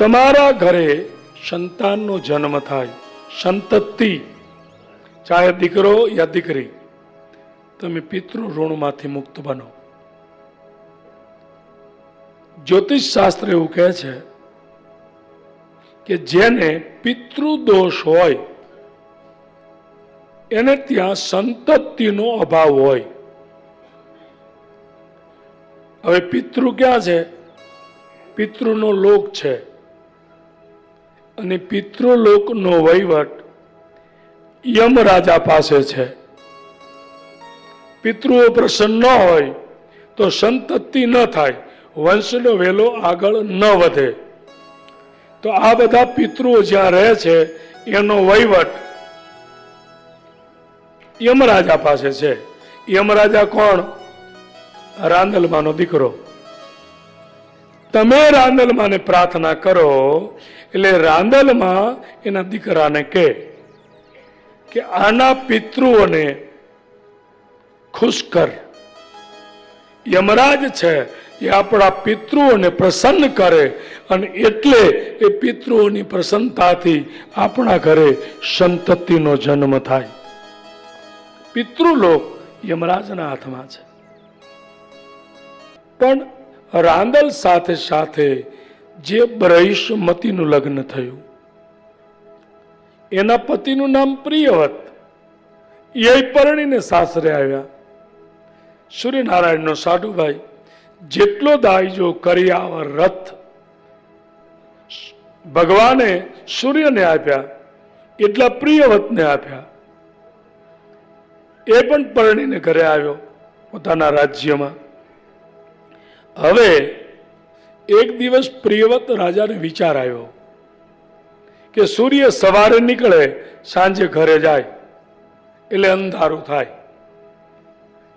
તમારા ઘરે સંતાનનો જન્મ થાય, સંતતિ, ચાહે દીકરો યા દીકરી, તમે પિતૃ ઋણમાંથી મુક્ત બનો. જ્યોતિષ શાસ્ત્ર એવું કહે છે કે જેને પિતૃ દોષ હોય, એને ત્યાં સંતતિનો અભાવ હોય. હવે પિતૃ ક્યાં છે? પિતૃનો લોક છે. અને પિતૃલોકનો વહીવટ યમ રાજા પાસે છે. પિતૃઓ પ્રસન્ન ન હોય તો સંતતિ ન થાય, વંશનો વેલો આગળ ન વધે. તો આ બધા પિતૃઓ જ્યાં રહે છે, એનો વહીવટ યમરાજા પાસે છે. યમરાજા કોણ? રાંદલમાનો દીકરો. તમે રાંદલમાને પ્રાર્થના કરો, એટલે રાંદલમાં એના દીકરાને કહે કે આના પિતૃઓને ખુશ કર. યમરાજ છે, એ આપણા પિતૃઓને પ્રસન્ન કરે અને એટલે એ પિતૃઓની પ્રસન્નતાથી આપણા ઘરે સંતતિનો જન્મ થાય. પિતૃલોક યમરાજના હાથમાં છે. પણ રાંદલ સાથે સાથે જે બ્રહિષ્મતીનું લગ્ન થયું. એના પતિનું નામ પ્રિયવત. એ પરણીને સાસરે આવ્યા. સૂર્યનારાયણનો સાધુભાઈ, જેટલો દાયજો કરી આવ રથ, ભગવાને સૂર્યને આપ્યા, એટલા પ્રિયવતને આપ્યા. એ પણ પરણીને ઘરે આવ્યો પોતાના રાજ્યમાં. હવે એક દિવસ પ્રિયવત રાજાને વિચાર આવ્યો કે સૂર્ય સવારે નીકળે, સાંજે ઘરે જાય, એટલે અંધારું થાય.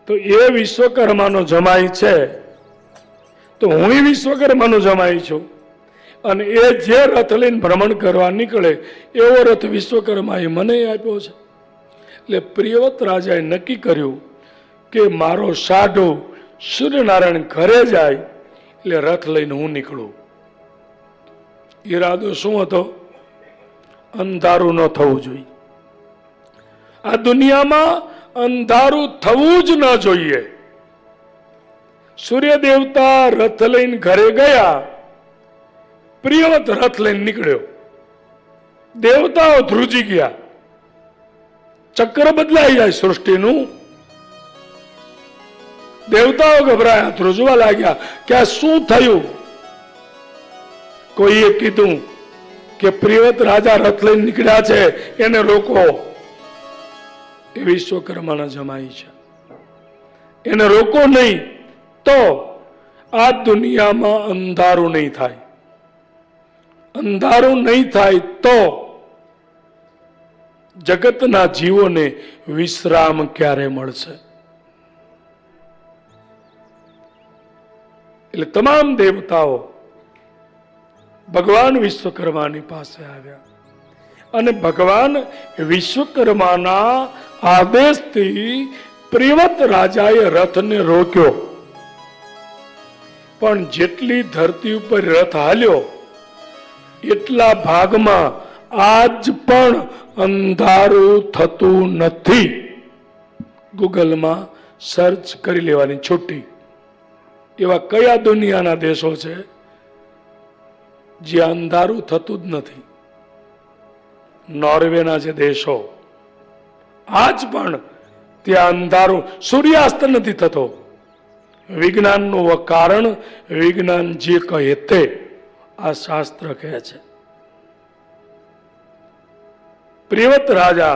તો એ વિશ્વકર્માનો જમાઈ છે. તો હું વિશ્વકર્માનો જમાઈ છું. અને એ જે રથ લઈને ભ્રમણ કરવા નીકળે, એવો રથ વિશ્વકર્માએ મને આપ્યો છે. એટલે પ્રિયવત રાજાએ નક્કી કર્યું કે મારો સાઢો સૂર્યનારાયણ ઘરે જાય એટલે રથ લઈને હું નીકળું. ઈરાદો શું હતો? અંધારું ન થવું જોઈએ. આ દુનિયામાં અંધારું થવું જ ન જોઈએ. સૂર્ય દેવતા રથ લઈને ઘરે ગયા પ્રિયવત રથ લઈને નીકળ્યો. દેવતાઓ ધ્રુજી ગયા. ચક્ર બદલાઈ જાય સૃષ્ટિનું. દેવતાઓ ગભરાયા, ધ્રુજવા લાગ્યા કે આ શું થયું? કોઈએ કીધું કે પ્રિયત રાજા રથ લઈને નીકળ્યા છે, એને રોકો. એ વિશ્વકર્માના જમાઈ છે. એને રોકો નહીં તો આ દુનિયામાં અંધારું નહીં થાય. અંધારું નહીં થાય તો જગતના જીવોને વિશ્રામ ક્યારે મળશે? એટલે તમામ દેવતાઓ ભગવાન વિશ્વકર્માની પાસે આવ્યા. અને ભગવાન વિશ્વકર્માના આદેશથી પ્રિવત રાજાએ રથને રોક્યો. પણ જેટલી ધરતી ઉપર રથ હાલ્યો, એટલા ભાગમાં આજ પણ અંધારું થતું નથી. ગૂગલમાં સર્ચ કરી લેવાની છૂટી. એવા કયા દુનિયાના દેશો છે જ્યાં અંધારું થતું જ નથી? નોર્વેના જે દેશો. આજ પણ ત્યાં અંધારું સૂર્યાસ્ત નથી થતો. વિજ્ઞાનનું કારણ વિજ્ઞાન જે કહે તે આ શાસ્ત્ર કહે છે. પ્રિવત રાજા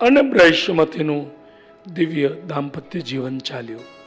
અને બ્રહ્મતીનું દિવ્ય દાંપત્ય જીવન ચાલ્યું.